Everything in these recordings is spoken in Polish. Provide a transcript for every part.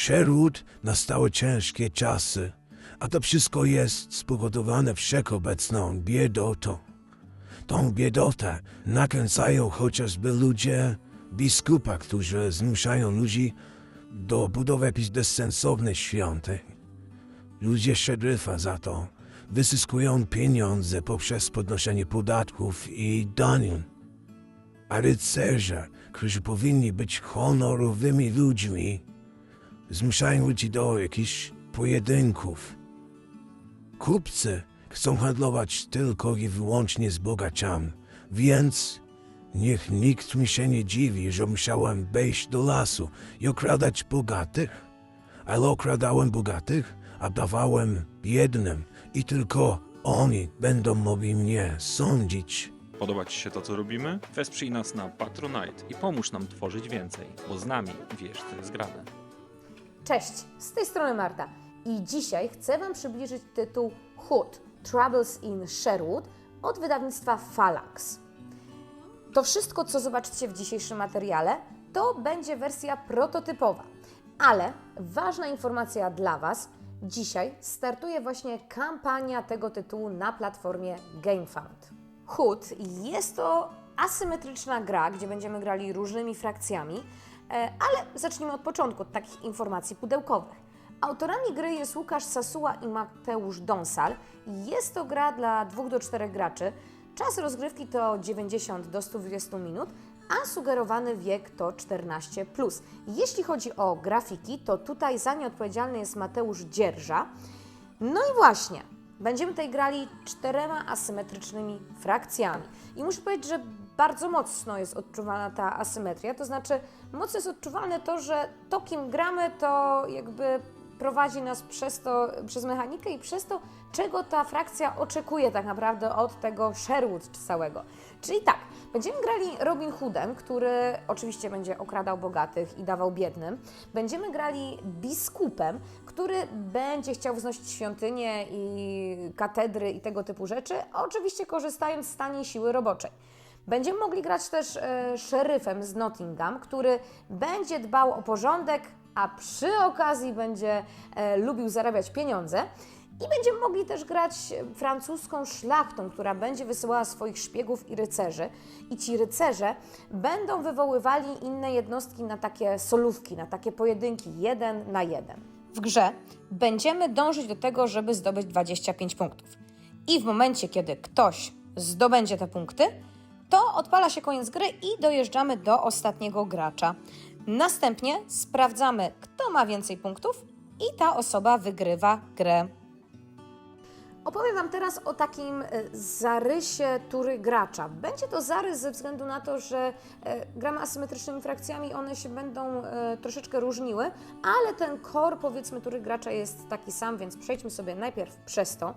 Sherwood nastały ciężkie czasy, a to wszystko jest spowodowane wszechobecną biedotą. Tą biedotę nakręcają chociażby ludzie biskupa, którzy zmuszają ludzi do budowy jakichś bezsensownych świątyń. Ludzie szeryfa za to wysyskują pieniądze poprzez podnoszenie podatków i danin. A rycerze, którzy powinni być honorowymi ludźmi, zmuszają ludzi do jakichś pojedynków. Kupcy chcą handlować tylko i wyłącznie z bogaciami, więc niech nikt mi się nie dziwi, że musiałem wejść do lasu i okradać bogatych. Ale okradałem bogatych, a dawałem biednym i tylko oni będą mogli mnie sądzić. Podoba Ci się to, co robimy? Wesprzyj nas na Patronite i pomóż nam tworzyć więcej, bo z nami wiesz, co jest grane. Cześć, z tej strony Marta i dzisiaj chcę Wam przybliżyć tytuł Hood Troubles in Sherwood od wydawnictwa Phalanx. To wszystko, co zobaczycie w dzisiejszym materiale, to będzie wersja prototypowa, ale ważna informacja dla Was. Dzisiaj startuje właśnie kampania tego tytułu na platformie GameFound. Hood jest to asymetryczna gra, gdzie będziemy grali różnymi frakcjami, ale zacznijmy od początku, od takich informacji pudełkowych. Autorami gry jest Łukasz Sasuła i Mateusz Donsal. Jest to gra dla 2 do 4 graczy. Czas rozgrywki to 90 do 120 minut, a sugerowany wiek to 14. Jeśli chodzi o grafiki, to tutaj za nie odpowiedzialny jest Mateusz Dzierża. No i właśnie, będziemy tutaj grali czterema asymetrycznymi frakcjami. I muszę powiedzieć, że bardzo mocno jest odczuwalna ta asymetria, to znaczy mocno jest odczuwalne to, że to kim gramy, to jakby prowadzi nas przez to, przez mechanikę i przez to, czego ta frakcja oczekuje tak naprawdę od tego Sherwood całego. Czyli tak, będziemy grali Robin Hoodem, który oczywiście będzie okradał bogatych i dawał biednym. Będziemy grali biskupem, który będzie chciał wznosić świątynie i katedry i tego typu rzeczy, oczywiście korzystając z taniej siły roboczej. Będziemy mogli grać też e, szeryfem z Nottingham, który będzie dbał o porządek, a przy okazji będzie e, lubił zarabiać pieniądze. I będziemy mogli też grać francuską szlachtą, która będzie wysyłała swoich szpiegów i rycerzy. I ci rycerze będą wywoływali inne jednostki na takie solówki, na takie pojedynki jeden na jeden. W grze będziemy dążyć do tego, żeby zdobyć 25 punktów. I w momencie, kiedy ktoś zdobędzie te punkty, to odpala się koniec gry i dojeżdżamy do ostatniego gracza. Następnie sprawdzamy, kto ma więcej punktów i ta osoba wygrywa grę. Opowiem Wam teraz o takim e, zarysie tury gracza. Będzie to zarys ze względu na to, że e, gramy asymetrycznymi frakcjami, one się będą e, troszeczkę różniły, ale ten core powiedzmy tury gracza jest taki sam, więc przejdźmy sobie najpierw przez to.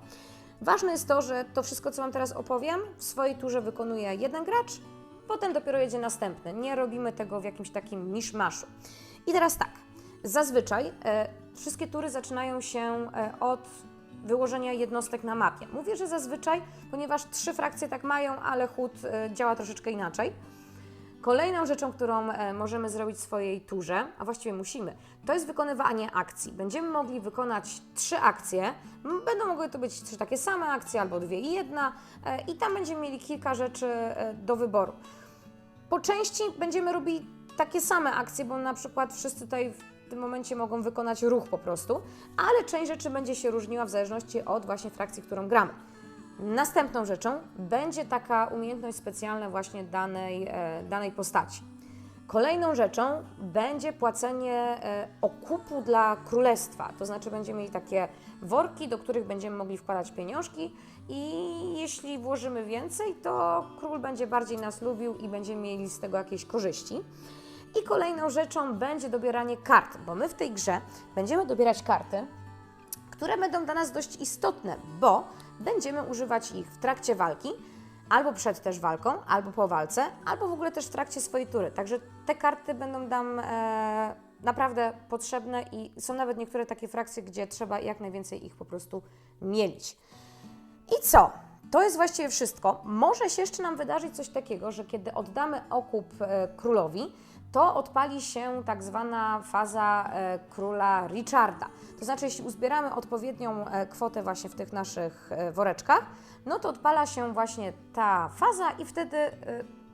Ważne jest to, że to wszystko, co Wam teraz opowiem, w swojej turze wykonuje jeden gracz, potem dopiero jedzie następny. Nie robimy tego w jakimś takim miszmaszu. I teraz tak, zazwyczaj e, wszystkie tury zaczynają się e, od wyłożenia jednostek na mapie. Mówię, że zazwyczaj, ponieważ trzy frakcje tak mają, ale chód e, działa troszeczkę inaczej. Kolejną rzeczą, którą e, możemy zrobić w swojej turze, a właściwie musimy, to jest wykonywanie akcji. Będziemy mogli wykonać trzy akcje. Będą mogły to być trzy takie same akcje, albo dwie i jedna, e, i tam będziemy mieli kilka rzeczy e, do wyboru. Po części będziemy robili takie same akcje, bo na przykład wszyscy tutaj w tym momencie mogą wykonać ruch po prostu, ale część rzeczy będzie się różniła w zależności od właśnie frakcji, którą gramy. Następną rzeczą będzie taka umiejętność specjalna właśnie danej, e, danej postaci. Kolejną rzeczą będzie płacenie e, okupu dla królestwa, to znaczy będziemy mieli takie worki, do których będziemy mogli wkładać pieniążki i jeśli włożymy więcej, to król będzie bardziej nas lubił i będziemy mieli z tego jakieś korzyści. I kolejną rzeczą będzie dobieranie kart, bo my w tej grze będziemy dobierać karty, które będą dla nas dość istotne, bo będziemy używać ich w trakcie walki, albo przed też walką, albo po walce, albo w ogóle też w trakcie swojej tury. Także te karty będą nam e, naprawdę potrzebne i są nawet niektóre takie frakcje, gdzie trzeba jak najwięcej ich po prostu mielić. I co? To jest właściwie wszystko. Może się jeszcze nam wydarzyć coś takiego, że kiedy oddamy okup e, królowi, to odpali się tak zwana faza e, króla Richarda. To znaczy, jeśli uzbieramy odpowiednią e, kwotę właśnie w tych naszych e, woreczkach, no to odpala się właśnie ta faza i wtedy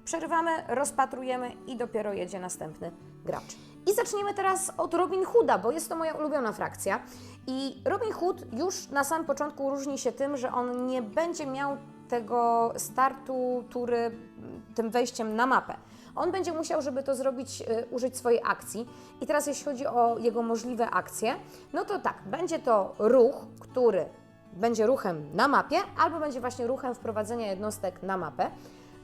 przerywamy, rozpatrujemy i dopiero jedzie następny gracz. I zaczniemy teraz od Robin Hooda, bo jest to moja ulubiona frakcja. I Robin Hood już na samym początku różni się tym, że on nie będzie miał tego startu tury tym wejściem na mapę. On będzie musiał, żeby to zrobić, y, użyć swojej akcji. I teraz jeśli chodzi o jego możliwe akcje, no to tak, będzie to ruch, który będzie ruchem na mapie, albo będzie właśnie ruchem wprowadzenia jednostek na mapę.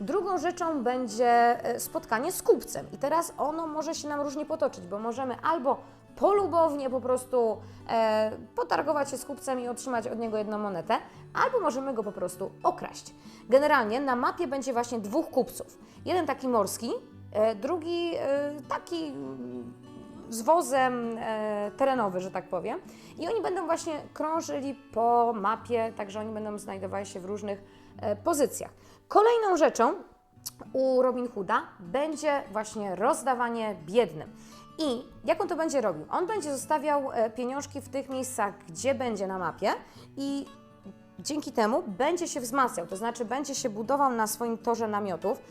Drugą rzeczą będzie e, spotkanie z kupcem. I teraz ono może się nam różnie potoczyć, bo możemy albo polubownie po prostu e, potargować się z kupcem i otrzymać od niego jedną monetę, albo możemy go po prostu okraść. Generalnie na mapie będzie właśnie dwóch kupców. Jeden taki morski, e, drugi e, taki z wozem e, terenowy, że tak powiem. I oni będą właśnie krążyli po mapie, także oni będą znajdowali się w różnych e, pozycjach. Kolejną rzeczą u Robin Hooda będzie właśnie rozdawanie biednym. I jak on to będzie robił? On będzie zostawiał e, pieniążki w tych miejscach, gdzie będzie na mapie i dzięki temu będzie się wzmacniał, to znaczy będzie się budował na swoim torze namiotów,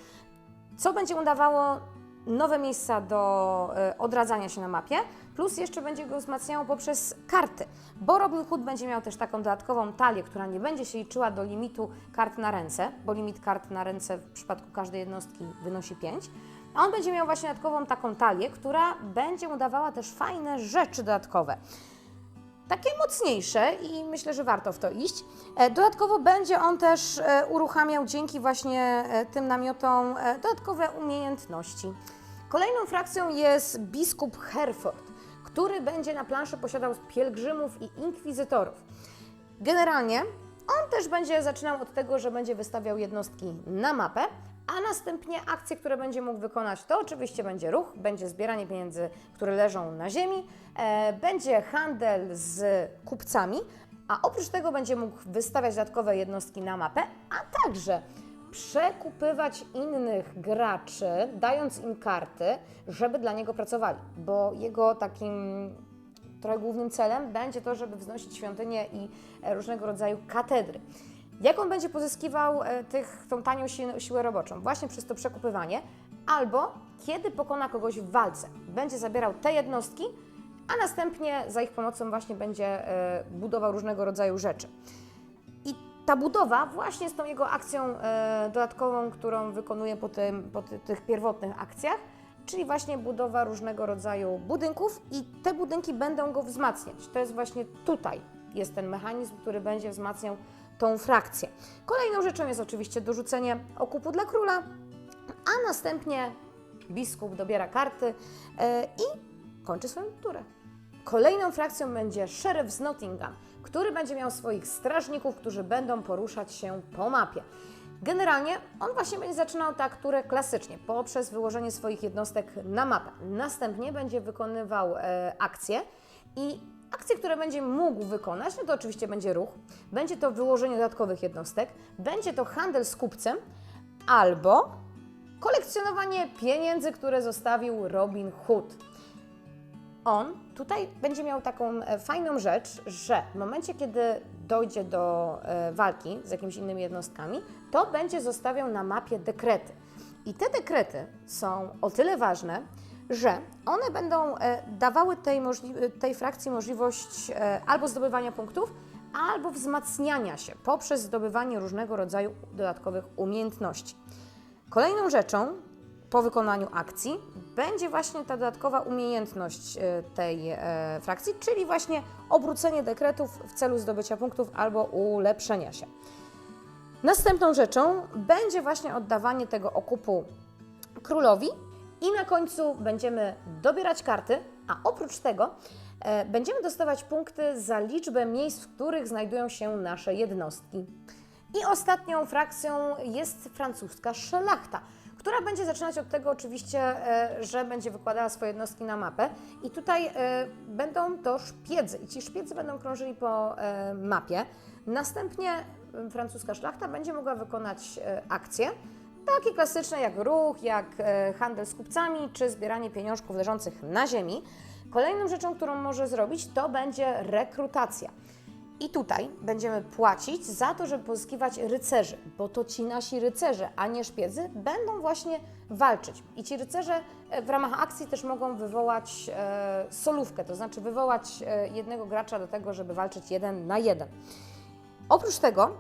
co będzie mu dawało nowe miejsca do e, odradzania się na mapie, plus jeszcze będzie go wzmacniało poprzez karty, bo Robin Hood będzie miał też taką dodatkową talię, która nie będzie się liczyła do limitu kart na ręce, bo limit kart na ręce w przypadku każdej jednostki wynosi 5, a on będzie miał właśnie dodatkową taką talię, która będzie mu dawała też fajne rzeczy dodatkowe takie mocniejsze i myślę, że warto w to iść. E, Dodatkowo będzie on też e, uruchamiał dzięki właśnie e, tym namiotom dodatkowe umiejętności. Kolejną frakcją jest biskup Hereford, który będzie na planszy posiadał pielgrzymów i inkwizytorów. Generalnie on też będzie zaczynał od tego, że będzie wystawiał jednostki na mapę, a następnie akcje, które będzie mógł wykonać, to oczywiście będzie ruch, będzie zbieranie pieniędzy, które leżą na ziemi, e, będzie handel z kupcami, a oprócz tego będzie mógł wystawiać dodatkowe jednostki na mapę, a także przekupywać innych graczy, dając im karty, żeby dla niego pracowali, bo jego takim trochę głównym celem będzie to, żeby wznosić świątynie i różnego rodzaju katedry. Jak on będzie pozyskiwał e, tych, tą tanią si- siłę roboczą? Właśnie przez to przekupywanie, albo kiedy pokona kogoś w walce, będzie zabierał te jednostki, a następnie za ich pomocą właśnie będzie e, budował różnego rodzaju rzeczy. I ta budowa właśnie z tą jego akcją e, dodatkową, którą wykonuje po, tym, po ty, tych pierwotnych akcjach, czyli właśnie budowa różnego rodzaju budynków i te budynki będą go wzmacniać. To jest właśnie tutaj jest ten mechanizm, który będzie wzmacniał tą frakcję. Kolejną rzeczą jest oczywiście dorzucenie okupu dla króla, a następnie biskup dobiera karty e, i kończy swoją turę. Kolejną frakcją będzie szeryf z Nottingham, który będzie miał swoich strażników, którzy będą poruszać się po mapie. Generalnie on właśnie będzie zaczynał tę turę klasycznie, poprzez wyłożenie swoich jednostek na mapę. Następnie będzie wykonywał e, akcje i akcje, które będzie mógł wykonać, no to oczywiście będzie ruch, będzie to wyłożenie dodatkowych jednostek, będzie to handel z kupcem. Albo kolekcjonowanie pieniędzy, które zostawił Robin Hood. On tutaj będzie miał taką e, fajną rzecz, że w momencie, kiedy dojdzie do e, walki z jakimiś innymi jednostkami, to będzie zostawiał na mapie dekrety. I te dekrety są o tyle ważne, że one będą e, dawały tej, tej frakcji możliwość e, albo zdobywania punktów, albo wzmacniania się poprzez zdobywanie różnego rodzaju dodatkowych umiejętności. Kolejną rzeczą po wykonaniu akcji będzie właśnie ta dodatkowa umiejętność e, tej frakcji, czyli właśnie obrócenie dekretów w celu zdobycia punktów albo ulepszenia się. Następną rzeczą będzie właśnie oddawanie tego okupu królowi i na końcu będziemy dobierać karty, a oprócz tego e, będziemy dostawać punkty za liczbę miejsc, w których znajdują się nasze jednostki. I ostatnią frakcją jest francuska szlachta, która będzie zaczynać od tego oczywiście, e, że będzie wykładała swoje jednostki na mapę i tutaj e, będą to szpiedzy i ci szpiedzy będą krążyli po e, mapie. Następnie e, francuska szlachta będzie mogła wykonać e, akcję takie klasyczne jak ruch, jak e, handel z kupcami, czy zbieranie pieniążków leżących na ziemi. Kolejną rzeczą, którą może zrobić, to będzie rekrutacja. I tutaj będziemy płacić za to, żeby pozyskiwać rycerzy, bo to ci nasi rycerze, a nie szpiedzy, będą właśnie walczyć. I ci rycerze e, w ramach akcji też mogą wywołać e, solówkę, to znaczy wywołać e, jednego gracza do tego, żeby walczyć jeden na jeden. Oprócz tego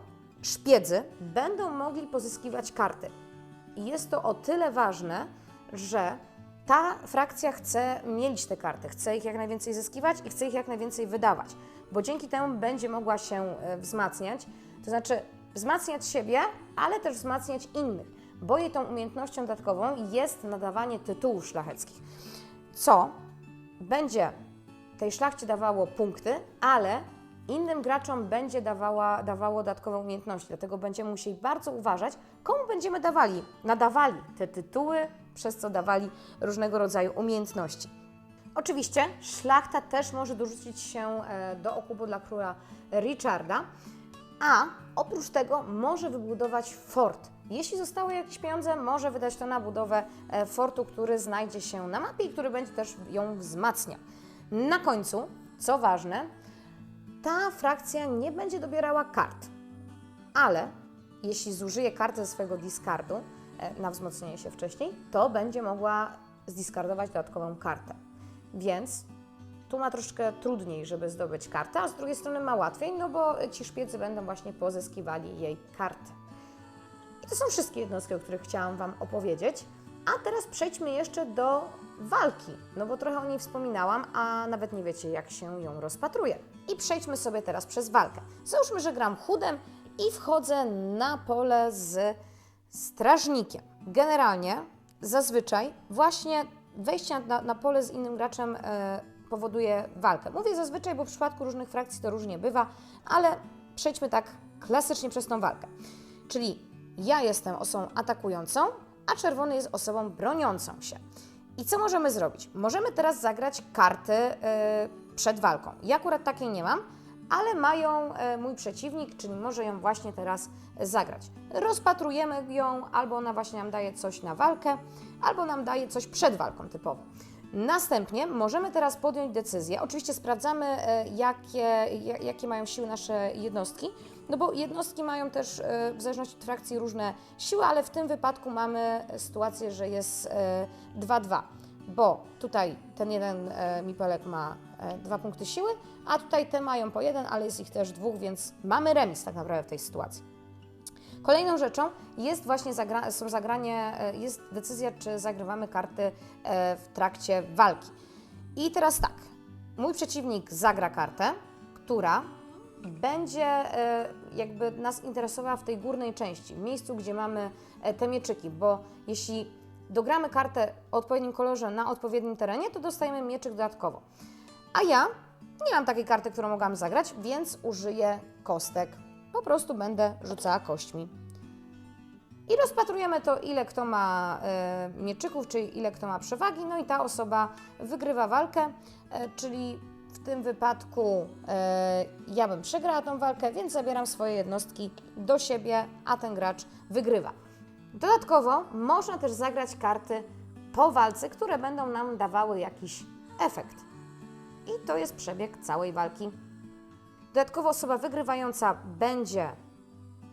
szpiedzy będą mogli pozyskiwać karty. I jest to o tyle ważne, że ta frakcja chce mieć te karty, chce ich jak najwięcej zyskiwać i chce ich jak najwięcej wydawać, bo dzięki temu będzie mogła się e, wzmacniać, to znaczy wzmacniać siebie, ale też wzmacniać innych, bo jej tą umiejętnością dodatkową jest nadawanie tytułów szlacheckich, co będzie tej szlachcie dawało punkty, ale innym graczom będzie dawała, dawało dodatkowe umiejętności. Dlatego będziemy musieli bardzo uważać, komu będziemy dawali, nadawali te tytuły, przez co dawali różnego rodzaju umiejętności. Oczywiście szlachta też może dorzucić się e, do okupu dla króla Richarda, a oprócz tego może wybudować fort. Jeśli zostały jakieś pieniądze, może wydać to na budowę e, fortu, który znajdzie się na mapie i który będzie też ją wzmacniał. Na końcu, co ważne, ta frakcja nie będzie dobierała kart, ale jeśli zużyje kartę ze swojego discardu e, na wzmocnienie się wcześniej, to będzie mogła zdiskardować dodatkową kartę. Więc tu ma troszkę trudniej, żeby zdobyć kartę, a z drugiej strony ma łatwiej, no bo ci szpiedzy będą właśnie pozyskiwali jej kartę. I to są wszystkie jednostki, o których chciałam Wam opowiedzieć. A teraz przejdźmy jeszcze do walki, no bo trochę o niej wspominałam, a nawet nie wiecie, jak się ją rozpatruje. I przejdźmy sobie teraz przez walkę. Załóżmy, że gram chudem i wchodzę na pole z strażnikiem. Generalnie, zazwyczaj, właśnie wejście na, na pole z innym graczem e, powoduje walkę. Mówię zazwyczaj, bo w przypadku różnych frakcji to różnie bywa, ale przejdźmy tak klasycznie przez tą walkę. Czyli ja jestem osobą atakującą, a czerwony jest osobą broniącą się. I co możemy zrobić? Możemy teraz zagrać karty e, przed walką. Ja akurat takiej nie mam, ale mają e, mój przeciwnik, czyli może ją właśnie teraz zagrać. Rozpatrujemy ją, albo ona właśnie nam daje coś na walkę, albo nam daje coś przed walką typowo. Następnie możemy teraz podjąć decyzję. Oczywiście sprawdzamy, e, jakie, ja- jakie mają siły nasze jednostki, no bo jednostki mają też e, w zależności od frakcji różne siły, ale w tym wypadku mamy sytuację, że jest e, 2-2, bo tutaj ten jeden e, mipelek ma e, dwa punkty siły, a tutaj te mają po jeden, ale jest ich też dwóch, więc mamy remis tak naprawdę w tej sytuacji. Kolejną rzeczą jest właśnie zagra są zagranie, e, jest decyzja, czy zagrywamy karty e, w trakcie walki. I teraz tak, mój przeciwnik zagra kartę, która będzie e, jakby nas interesowała w tej górnej części, miejscu, gdzie mamy e, te mieczyki, bo jeśli dogramy kartę o odpowiednim kolorze na odpowiednim terenie, to dostajemy mieczyk dodatkowo. A ja nie mam takiej karty, którą mogłam zagrać, więc użyję kostek. Po prostu będę rzucała kośćmi. I rozpatrujemy to, ile kto ma e, mieczyków, czyli ile kto ma przewagi, no i ta osoba wygrywa walkę, czyli w tym wypadku e, ja bym przegrała tą walkę, więc zabieram swoje jednostki do siebie, a ten gracz wygrywa. Dodatkowo można też zagrać karty po walce, które będą nam dawały jakiś efekt. I to jest przebieg całej walki. Dodatkowo osoba wygrywająca będzie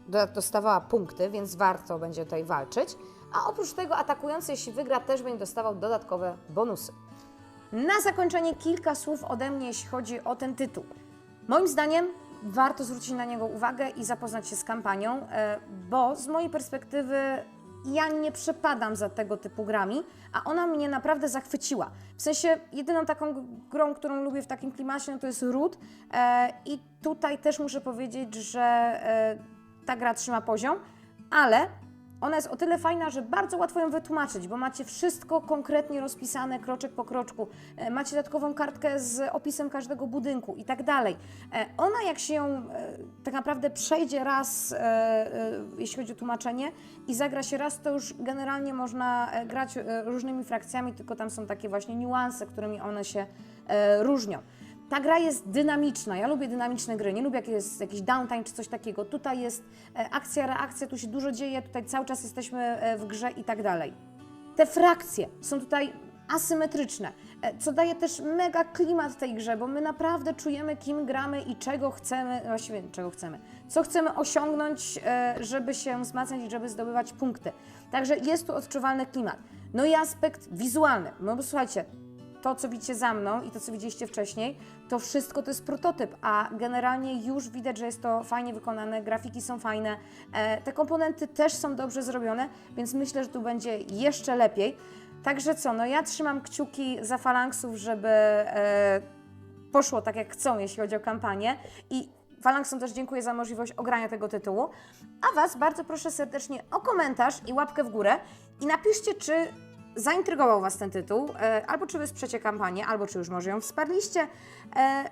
do- dostawała punkty, więc warto będzie tutaj walczyć. A oprócz tego atakujący, jeśli wygra, też będzie dostawał dodatkowe bonusy. Na zakończenie kilka słów ode mnie, jeśli chodzi o ten tytuł. Moim zdaniem warto zwrócić na niego uwagę i zapoznać się z kampanią, e, bo z mojej perspektywy ja nie przepadam za tego typu grami, a ona mnie naprawdę zachwyciła. W sensie jedyną taką grą, którą lubię w takim klimacie, no to jest Root e, i tutaj też muszę powiedzieć, że e, ta gra trzyma poziom, ale ona jest o tyle fajna, że bardzo łatwo ją wytłumaczyć, bo macie wszystko konkretnie rozpisane, kroczek po kroczku. E, Macie dodatkową kartkę z opisem każdego budynku i tak dalej. E, Ona, jak się ją e, tak naprawdę przejdzie raz, jeśli chodzi o tłumaczenie, i zagra się raz, to już generalnie można grać różnymi frakcjami, tylko tam są takie właśnie niuanse, którymi one się różnią. Ta gra jest dynamiczna. Ja lubię dynamiczne gry. Nie lubię, jak jest jakiś downtime czy coś takiego. Tutaj jest e, akcja, reakcja, tu się dużo dzieje, tutaj cały czas jesteśmy e, w grze i tak dalej. Te frakcje są tutaj asymetryczne, e, co daje też mega klimat tej grze, bo my naprawdę czujemy, kim gramy i czego chcemy, właściwie czego chcemy, co chcemy osiągnąć, żeby się wzmacniać i żeby zdobywać punkty. Także jest tu odczuwalny klimat. No i aspekt wizualny. No bo słuchajcie, to, co widzicie za mną i to, co widzieliście wcześniej, to wszystko to jest prototyp, a generalnie już widać, że jest to fajnie wykonane, grafiki są fajne, e, te komponenty też są dobrze zrobione, więc myślę, że tu będzie jeszcze lepiej. Także co, no ja trzymam kciuki za Falanksów, żeby e, poszło tak, jak chcą, jeśli chodzi o kampanię i Falangsom też dziękuję za możliwość ogrania tego tytułu. A Was bardzo proszę serdecznie o komentarz i łapkę w górę i napiszcie, czy zaintrygował Was ten tytuł, e, albo czy wesprzecie kampanię, albo czy już może ją wsparliście e,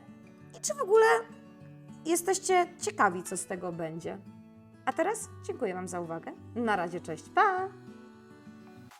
i czy w ogóle jesteście ciekawi, co z tego będzie. A teraz dziękuję Wam za uwagę. Na razie, cześć, pa!